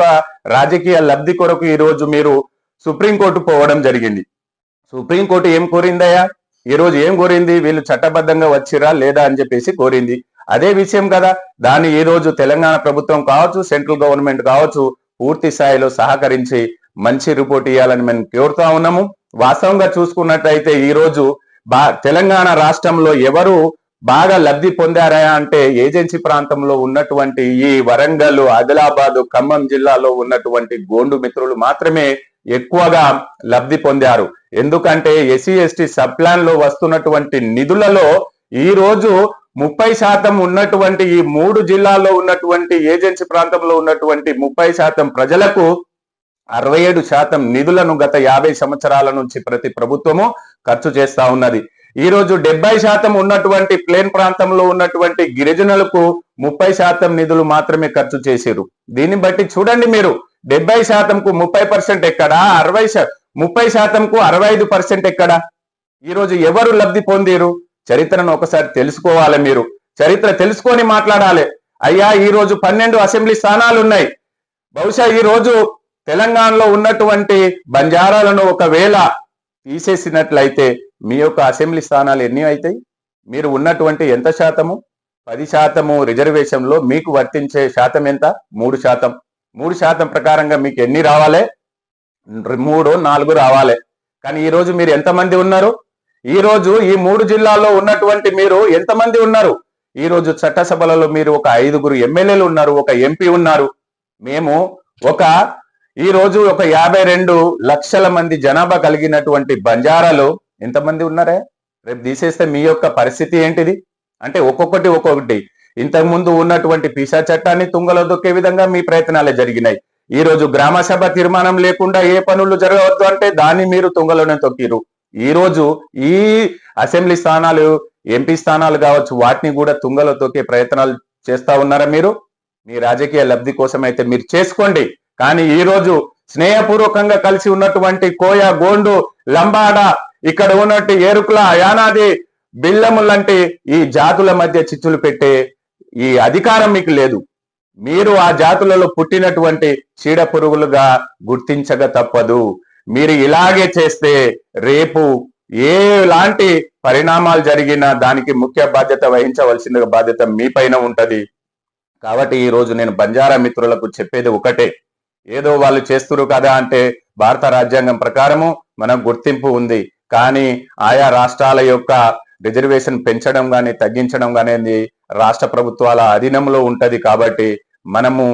యొక్క రాజకీయ లబ్ధి కొరకు ఈ రోజు మీరు సుప్రీంకోర్టు పోవడం జరిగింది. సుప్రీంకోర్టు ఏం కోరిందయ్యా? ఈ రోజు ఏం కోరింది? వీళ్ళు చట్టబద్ధంగా వచ్చిరా లేదా అని చెప్పేసి కోరింది. అదే విషయం కదా దాన్ని ఈ రోజు తెలంగాణ ప్రభుత్వం కావచ్చు సెంట్రల్ గవర్నమెంట్ కావచ్చు పూర్తి స్థాయిలో సహకరించి మంచి రిపోర్ట్ ఇవ్వాలని మేము కోరుతా ఉన్నాము. వాస్తవంగా చూసుకున్నట్లయితే ఈ రోజు బా తెలంగాణ రాష్ట్రంలో ఎవరు బాగా లబ్ధి పొందారా అంటే ఏజెన్సీ ప్రాంతంలో ఉన్నటువంటి ఈ వరంగల్ ఆదిలాబాద్ ఖమ్మం జిల్లాలో ఉన్నటువంటి గోండు మిత్రులు మాత్రమే ఎక్కువగా లబ్ధి పొందారు. ఎందుకంటే ఎస్సీ ఎస్టీ సబ్ ప్లాన్లో వస్తున్నటువంటి నిధులలో ఈ రోజు ముప్పై శాతం ఉన్నటువంటి ఈ మూడు జిల్లాల్లో ఉన్నటువంటి ఏజెన్సీ ప్రాంతంలో ఉన్నటువంటి ముప్పై శాతం ప్రజలకు అరవై ఏడు శాతం నిధులను గత యాభై సంవత్సరాల నుంచి ప్రతి ప్రభుత్వము ఖర్చు చేస్తా ఉన్నది. ఈరోజు డెబ్బై శాతం ఉన్నటువంటి ప్లేన్ ప్రాంతంలో ఉన్నటువంటి గిరిజనులకు ముప్పై శాతం నిధులు మాత్రమే ఖర్చు చేశారు దీన్ని బట్టి చూడండి మీరు డెబ్బై శాతంకు ముప్పై పర్సెంట్ ఎక్కడా? అరవై ముప్పై శాతంకు అరవై ఐదు పర్సెంట్ ఎక్కడా? ఈరోజు ఎవరు లబ్ధి పొందిరు చరిత్రను ఒకసారి తెలుసుకోవాలి మీరు. చరిత్ర తెలుసుకొని మాట్లాడాలి. అయ్యా ఈ రోజు పన్నెండు అసెంబ్లీ స్థానాలు ఉన్నాయి బహుశా ఈ రోజు తెలంగాణలో ఉన్నటువంటి బంజారాలను ఒకవేళ తీసేసినట్లయితే మీ యొక్క అసెంబ్లీ స్థానాలు ఎన్ని అవుతాయి? మీరు ఉన్నటువంటి ఎంత శాతము? పది శాతము రిజర్వేషన్లో మీకు వర్తించే శాతం ఎంత? మూడు శాతం. మూడు శాతం ప్రకారంగా మీకు ఎన్ని రావాలి? మూడు నాలుగు రావాలి. కానీ ఈరోజు మీరు ఎంతమంది ఉన్నారు? ఈరోజు ఈ మూడు జిల్లాల్లో ఉన్నటువంటి మీరు ఎంతమంది ఉన్నారు? ఈ రోజు చట్టసభలలో మీరు ఒక ఐదుగురు ఎమ్మెల్యేలు ఉన్నారు ఒక ఎంపీ ఉన్నారు. మేము ఒక ఈరోజు ఒక యాభై రెండు లక్షల మంది జనాభా కలిగినటువంటి బంజారాలు ఎంతమంది ఉన్నారే? రేపు తీసేస్తే మీ యొక్క పరిస్థితి ఏంటిది? అంటే ఒక్కొక్కటి ఒక్కొక్కటి. ఇంతకుముందు ఉన్నటువంటి పిసా చట్టాన్ని తుంగలో దొక్కే విధంగా మీ ప్రయత్నాలే జరిగినాయి. ఈ రోజు గ్రామసభ తీర్మానం లేకుండా ఏ పనులు జరగవద్దు అంటే దాన్ని మీరు తుంగలోనే తొక్కిరు ఈ రోజు ఈ అసెంబ్లీ స్థానాలు ఎంపీ స్థానాలు కావచ్చు వాటిని కూడా తుంగలో తొక్కే ప్రయత్నాలు చేస్తా ఉన్నారా మీరు? మీ రాజకీయ లబ్ధి కోసం అయితే మీరు చేసుకోండి. కానీ ఈ రోజు స్నేహపూర్వకంగా కలిసి ఉన్నటువంటి కోయ గోండు లంబాడ ఇక్కడ ఉన్నట్టు ఏరుకుల అయానాది బిల్లములంటి ఈ జాతుల మధ్య చిచ్చులు పెట్టే ఈ అధికారం మీకు లేదు. మీరు ఆ జాతులలో పుట్టినటువంటి చీడ పురుగులుగా గుర్తించక తప్పదు. మీరు ఇలాగే చేస్తే రేపు ఏలాంటి పరిణామాలు జరిగినా దానికి ముఖ్య బాధ్యత వహించవలసిన బాధ్యత మీ పైన ఉంటది. కాబట్టి ఈ రోజు నేను బంజారా మిత్రులకు చెప్పేది ఒకటే. ఏదో వాళ్ళు చేస్తురు కదా అంటే భారత రాజ్యాంగం ప్రకారము మనకు గుర్తింపు ఉంది. కానీ ఆయా రాష్ట్రాల యొక్క రిజర్వేషన్ పెంచడం కానీ తగ్గించడం కానీ రాష్ట్ర ప్రభుత్వాల అధీనంలో ఉంటది కాబట్టి మనము